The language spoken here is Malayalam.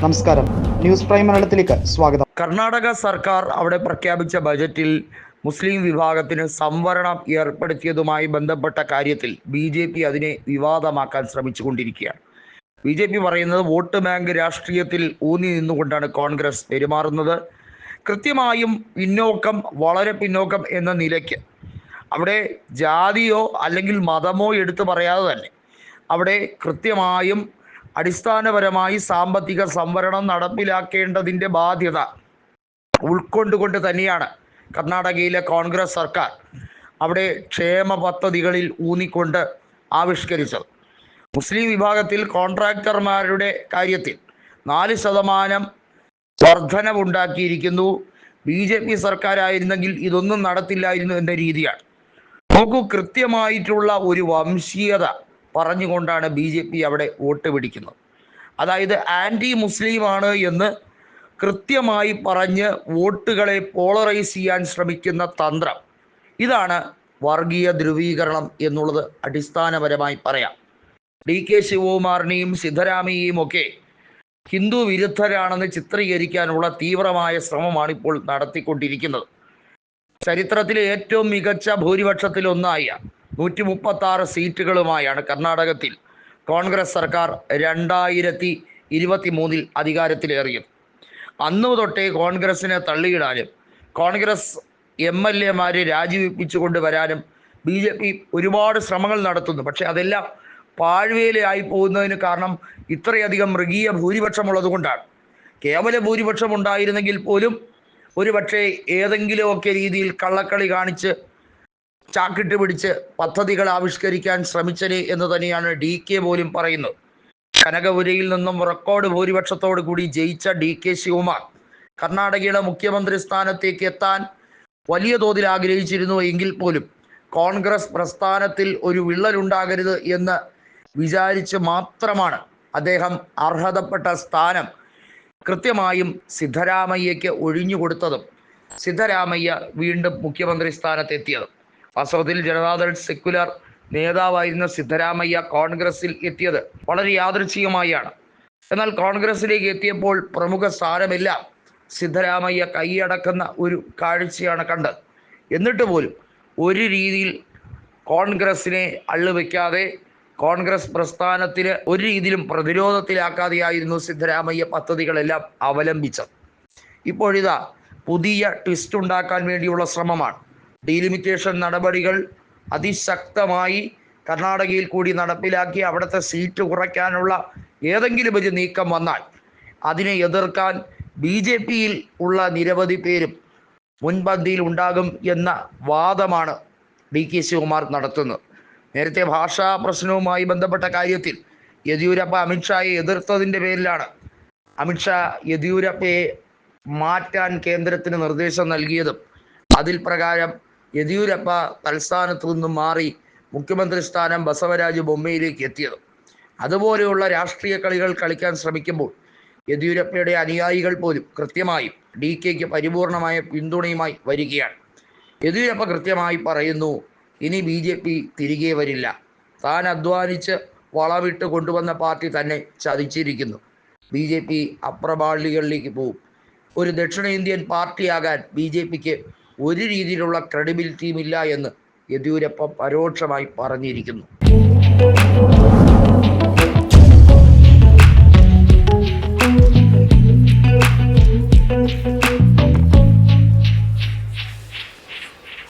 നമസ്കാരം. ന്യൂസ് പ്രൈം മലയാളത്തിലേക്ക് സ്വാഗതം. കർണാടക സർക്കാർ അവിടെ പ്രഖ്യാപിച്ച ബജറ്റിൽ മുസ്ലിം വിഭാഗത്തിന് സംവരണം ഏർപ്പെടുത്തിയതുമായി ബന്ധപ്പെട്ട കാര്യത്തിൽ ബി ജെ പി അതിനെ വിവാദമാക്കാൻ ശ്രമിച്ചുകൊണ്ടിരിക്കുകയാണ്. ബി ജെ പി പറയുന്നത് വോട്ട് ബാങ്ക് രാഷ്ട്രീയത്തിൽ ഊന്നി നിന്നുകൊണ്ടാണ് കോൺഗ്രസ് പെരുമാറുന്നത്. കൃത്യമായും പിന്നോക്കം വളരെ പിന്നോക്കം എന്ന നിലയ്ക്ക് അവിടെ ജാതിയോ അല്ലെങ്കിൽ മതമോ എടുത്തു പറയാതെ തന്നെ അവിടെ കൃത്യമായും അടിസ്ഥാനപരമായി സാമ്പത്തിക സംവരണം നടപ്പിലാക്കേണ്ടതിന്റെ ബാധ്യത ഉൾക്കൊണ്ടുകൊണ്ട് തന്നെയാണ് കർണാടകയിലെ കോൺഗ്രസ് സർക്കാർ അവിടെ ക്ഷേമ പദ്ധതികളിൽ ഊന്നിക്കൊണ്ട് ആവിഷ്കരിച്ചത്. മുസ്ലിം വിഭാഗത്തിൽ കോൺട്രാക്ടർമാരുടെ കാര്യത്തിൽ നാല് ശതമാനം വർധനവുണ്ടാക്കിയിരിക്കുന്നു. ബി ജെ പി സർക്കാരായിരുന്നെങ്കിൽ ഇതൊന്നും നടത്തില്ലായിരുന്നു എന്ന രീതിയാണ്. നോക്കൂ കൃത്യമായിട്ടുള്ള ഒരു വംശീയത പറഞ്ഞുകൊണ്ടാണ് ബി ജെ പി അവിടെ വോട്ട് പിടിക്കുന്നത്. അതായത് ആന്റി മുസ്ലിമാണ് എന്ന് കൃത്യമായി പറഞ്ഞ് വോട്ടുകളെ പോളറൈസ് ചെയ്യാൻ ശ്രമിക്കുന്ന തന്ത്രം. ഇതാണ് വർഗീയ ധ്രുവീകരണം എന്നുള്ളത് അടിസ്ഥാനപരമായി പറയാം. ഡി കെ ശിവകുമാറിനെയും സിദ്ധരാമയെയും ഒക്കെ ഹിന്ദു വിരുദ്ധരാണെന്ന് ചിത്രീകരിക്കാനുള്ള തീവ്രമായ ശ്രമമാണ് ഇപ്പോൾ നടത്തിക്കൊണ്ടിരിക്കുന്നത്. ചരിത്രത്തിലെ ഏറ്റവും മികച്ച ഭൂരിപക്ഷത്തിൽ ഒന്നായ നൂറ്റി മുപ്പത്തി ആറ് സീറ്റുകളുമായാണ് കർണാടകത്തിൽ കോൺഗ്രസ് സർക്കാർ രണ്ടായിരത്തി ഇരുപത്തി മൂന്നിൽ അധികാരത്തിലേറിയത്. അന്നു തൊട്ടേ കോൺഗ്രസിനെ തള്ളിയിടാനും കോൺഗ്രസ് എം എൽ എമാരെ രാജിവെപ്പിച്ചു വരാനും ബി ജെ പി ഒരുപാട് ശ്രമങ്ങൾ നടത്തുന്നു. പക്ഷേ അതെല്ലാം പാഴ്വേലയായി പോകുന്നതിന് കാരണം ഇത്രയധികം മൃഗീയ ഭൂരിപക്ഷമുള്ളത് കൊണ്ടാണ് കേവല ഭൂരിപക്ഷം ഉണ്ടായിരുന്നെങ്കിൽ പോലും ഒരു പക്ഷേ ഏതെങ്കിലുമൊക്കെ രീതിയിൽ കള്ളക്കളി കാണിച്ച് ചാക്കിട്ട് പിടിച്ച് പദ്ധതികൾ ആവിഷ്കരിക്കാൻ ശ്രമിച്ചനെ എന്ന് തന്നെയാണ് ഡി കെ പോലും പറയുന്നത്. കനകപുരയിൽ നിന്നും റെക്കോർഡ് ഭൂരിപക്ഷത്തോടു കൂടി ജയിച്ച ഡി കെ ശിവകുമാർ കർണാടകയുടെ മുഖ്യമന്ത്രി സ്ഥാനത്തേക്ക് എത്താൻ വലിയ തോതിൽ ആഗ്രഹിച്ചിരുന്നു എങ്കിൽ പോലും കോൺഗ്രസ് പ്രസ്ഥാനത്തിൽ ഒരു വിള്ളലുണ്ടാകരുത് എന്ന് വിചാരിച്ച് മാത്രമാണ് അദ്ദേഹം അർഹതപ്പെട്ട സ്ഥാനം കൃത്യമായും സിദ്ധരാമയ്യയ്ക്ക് ഒഴിഞ്ഞുകൊടുത്തതും. സിദ്ധരാമയ്യ വീണ്ടും മുഖ്യമന്ത്രി സ്ഥാനത്തെത്തിയതും. വാസ്തവത്തിൽ ജനതാദൾ സെക്യുലർ നേതാവായിരുന്ന സിദ്ധരാമയ്യ കോൺഗ്രസിൽ എത്തിയത് വളരെ യാദൃച്ഛികമായാണ്. എന്നാൽ കോൺഗ്രസിലേക്ക് എത്തിയപ്പോൾ പ്രമുഖ സ്ഥാനമെല്ലാം സിദ്ധരാമയ്യ കൈയടക്കുന്ന ഒരു കാഴ്ചയാണ് കണ്ടത്. എന്നിട്ട് പോലും ഒരു രീതിയിൽ കോൺഗ്രസിനെ അള്ളുവെക്കാതെ കോൺഗ്രസ് പ്രസ്ഥാനത്തിന് ഒരു രീതിയിലും പ്രതിരോധത്തിലാക്കാതെയായിരുന്നു സിദ്ധരാമയ്യ പദ്ധതികളെല്ലാം അവലംബിച്ചത്. ഇപ്പോഴിതാ പുതിയ ട്വിസ്റ്റ് ഉണ്ടാക്കാൻ വേണ്ടിയുള്ള ശ്രമമാണ്. ഡീലിമിറ്റേഷൻ നടപടികൾ അതിശക്തമായി കർണാടകയിൽ കൂടി നടപ്പിലാക്കി അവിടുത്തെ സീറ്റ് കുറയ്ക്കാനുള്ള ഏതെങ്കിലും ഒരു നീക്കം വന്നാൽ അതിനെ എതിർക്കാൻ ബി ജെ പിയിൽ ഉള്ള നിരവധി പേരും മുൻപന്തിയിൽ ഉണ്ടാകും എന്ന വാദമാണ് ഡി കെ ശിവകുമാർ നടത്തുന്നത്. നേരത്തെ ഭാഷാ പ്രശ്നവുമായി ബന്ധപ്പെട്ട കാര്യത്തിൽ യെദ്യൂരപ്പ അമിത്ഷായെ എതിർത്തതിന്റെ പേരിലാണ് അമിത്ഷാ യെദ്യൂരപ്പയെ മാറ്റാൻ കേന്ദ്രത്തിന് നിർദ്ദേശം നൽകിയതും അതിൽ പ്രകാരം യെദ്യൂരപ്പ തൽസ്ഥാനത്തു നിന്നും മാറി മുഖ്യമന്ത്രി സ്ഥാനം ബസവരാജ് ബൊമ്മയിലേക്ക് എത്തിയത്. അതുപോലെയുള്ള രാഷ്ട്രീയ കളികൾ കളിക്കാൻ ശ്രമിക്കുമ്പോൾ യെദ്യൂരപ്പയുടെ അനുയായികൾ പോലും കൃത്യമായും ഡി കെക്ക് പരിപൂർണമായ പിന്തുണയുമായി വരികയാണ്. യെദ്യൂരപ്പ കൃത്യമായി പറയുന്നു ഇനി ബി ജെ പി തിരികെ വരില്ല. താൻ അധ്വാനിച്ച് വളവിട്ട് കൊണ്ടുവന്ന പാർട്ടി തന്നെ ചതിച്ചിരിക്കുന്നു. ബി ജെ പി അപ്രപാളികളിലേക്ക് പോകും ഒരു ദക്ഷിണേന്ത്യൻ പാർട്ടിയാകാൻ ബി ജെ പിക്ക് ഒരു രീതിയിലുള്ള ക്രെഡിബിലിറ്റിയും ഇല്ല എന്ന് യെദ്യൂരപ്പ പരോക്ഷമായി പറഞ്ഞിരിക്കുന്നു.